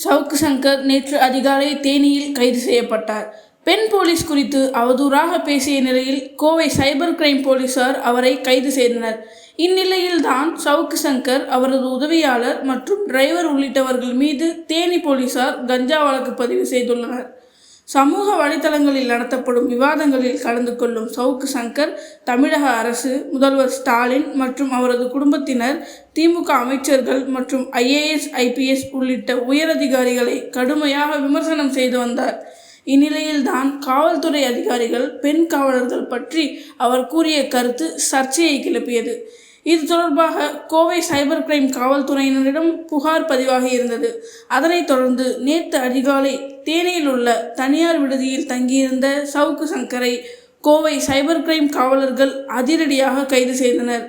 சவுக்கு சங்கர் நேற்று அதிகாலை தேனியில் கைது செய்யப்பட்டார். பெண் போலீஸ் குறித்து அவதூறாக பேசிய நிலையில் கோவை சைபர் கிரைம் போலீசார் அவரை கைது செய்தனர். இந்நிலையில்தான் சவுக்கு சங்கர் அவரது உதவியாளர் மற்றும் டிரைவர் உள்ளிட்டவர்கள் மீது தேனி போலீசார் கஞ்சா வழக்கு பதிவு செய்துள்ளனர். சமூக வலைதளங்களில் நடத்தப்படும் விவாதங்களில் கலந்து கொள்ளும் சவுக்கு சங்கர் தமிழக அரசு முதல்வர் ஸ்டாலின் மற்றும் அவரது குடும்பத்தினர் திமுக அமைச்சர்கள் மற்றும் ஐஏஎஸ் ஐபிஎஸ் உள்ளிட்ட உயரதிகாரிகளை கடுமையாக விமர்சனம் செய்து வந்தார். இந்நிலையில்தான் காவல்துறை அதிகாரிகள் பெண் காவலர்கள் பற்றி அவர் கூறிய கருத்து சர்ச்சையை கிளப்பியது. இது தொடர்பாக கோவை சைபர் கிரைம் காவல்துறையினரிடம் புகார் பதிவாகி இருந்தது. அதனைத் தொடர்ந்து நேற்று அதிகாலை தேனியில் உள்ள தனியார் விடுதியில் தங்கியிருந்த சவுக்கு சங்கரை கோவை சைபர் கிரைம் காவலர்கள் அதிரடியாக கைது செய்தனர்.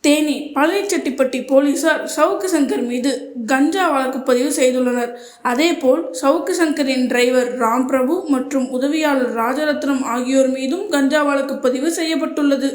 தேனி பழனிச்செட்டிப்பட்டி போலீசார் சவுக்கு சங்கர் மீது கஞ்சா வழக்கு பதிவு செய்துள்ளனர். அதேபோல் சவுக்கு சங்கரின் டிரைவர் ராம் பிரபு மற்றும் உதவியாளர் ராஜரத்னம் ஆகியோர் மீதும் கஞ்சா வழக்கு பதிவு செய்யப்பட்டுள்ளது.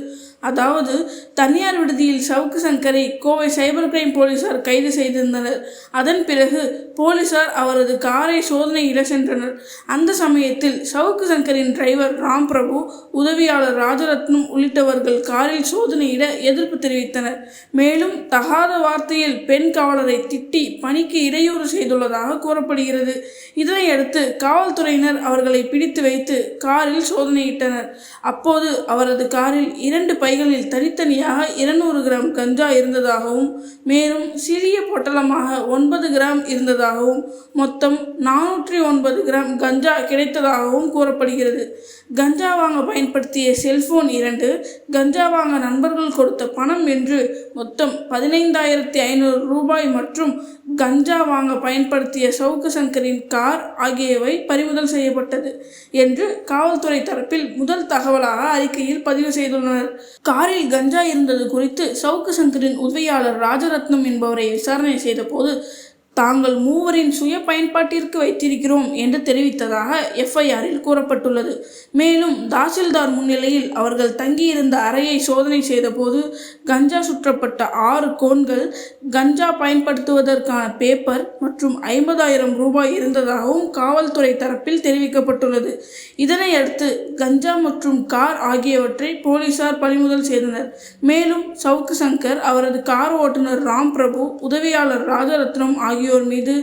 அதாவது தனியார் விடுதியில் சவுக்கு சங்கரை கோவை சைபர் கிரைம் போலீசார் கைது செய்திருந்தனர். அதன் பிறகு போலீசார் அவரது காரை சோதனையிட சென்றனர். அந்த சமயத்தில் சவுக்கு சங்கரின் டிரைவர் ராம் பிரபு உதவியாளர் ராஜரத்னம் உள்ளிட்டவர்கள் காரில் சோதனையிட எதிர்ப்பு தெரிவித்தனர். மேலும் தகாத வார்த்தையில் பெண் காவலரை திட்டி பணிக்கு இடையூறு செய்துள்ளதாக கூறப்படுகிறது. இதனையடுத்து காவல்துறையினர் அவர்களை பிடித்து வைத்து காரில் சோதனையிட்டனர். அப்போது அவரது காரில் இரண்டு பை பைகளில் தனித்தனியாக இருநூறு கிராம் கஞ்சா இருந்ததாகவும் மேலும் சிறிய பொட்டலமாக ஒன்பது கிராம் இருந்ததாகவும் மொத்தம் நானூற்றி ஒன்பது கிராம் கஞ்சா கிடைத்ததாகவும் கூறப்படுகிறது. கஞ்சா வாங்க பயன்படுத்திய செல்போன் இரண்டு கஞ்சா வாங்க நண்பர்கள் கொடுத்த பணம் என்று மொத்தம் பதினைந்தாயிரத்தி ஐநூறு ரூபாய் மற்றும் கஞ்சா வாங்க பயன்படுத்திய சவுக்கு சங்கரின் கார் ஆகியவை பறிமுதல் செய்யப்பட்டது என்று காவல்துறை தரப்பில் முதல் தகவலாக அறிக்கையில் பதிவு செய்துள்ளனர். காரில் கஞ்சா இருந்தது குறித்து சவுக்கு சங்கரின் உதவியாளர் ராஜரத்னம் என்பவரை விசாரணை செய்தபோது தாங்கள் மூவரின் சுய பயன்பாட்டிற்கு வைத்திருக்கிறோம் என்று தெரிவித்ததாக எஃப்ஐஆரில் கூறப்பட்டுள்ளது. மேலும் தாசில்தார் முன்னிலையில் அவர்கள் தங்கியிருந்த அறையை சோதனை செய்தபோது கஞ்சா சுற்றப்பட்ட ஆறு கோன்கள் கஞ்சா பயன்படுத்துவதற்கான பேப்பர் மற்றும் ஐம்பதாயிரம் ரூபாய் இருந்ததாகவும் காவல்துறை தரப்பில் தெரிவிக்கப்பட்டுள்ளது. இதனையடுத்து கஞ்சா மற்றும் கார் ஆகியவற்றை போலீசார் பறிமுதல் செய்தனர். மேலும் சவுக்கு சங்கர் அவரது கார் ஓட்டுநர் ராம் பிரபு உதவியாளர் ராஜரத்னம் ஆகியோர் மீது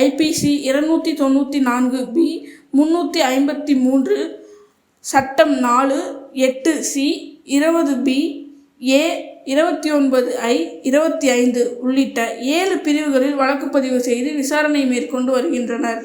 ஐபிசி இருநூத்தி தொண்ணூற்றி நான்கு பி முன்னூற்றி ஐம்பத்தி மூன்று சட்டம் நாலு எட்டு சி இருபது பி ஏ இருபத்தி ஒன்பது ஐ இருபத்தி ஐந்து உள்ளிட்ட ஏழு பிரிவுகளில் வழக்கு பதிவு செய்து விசாரணை மேற்கொண்டு வருகின்றனர்.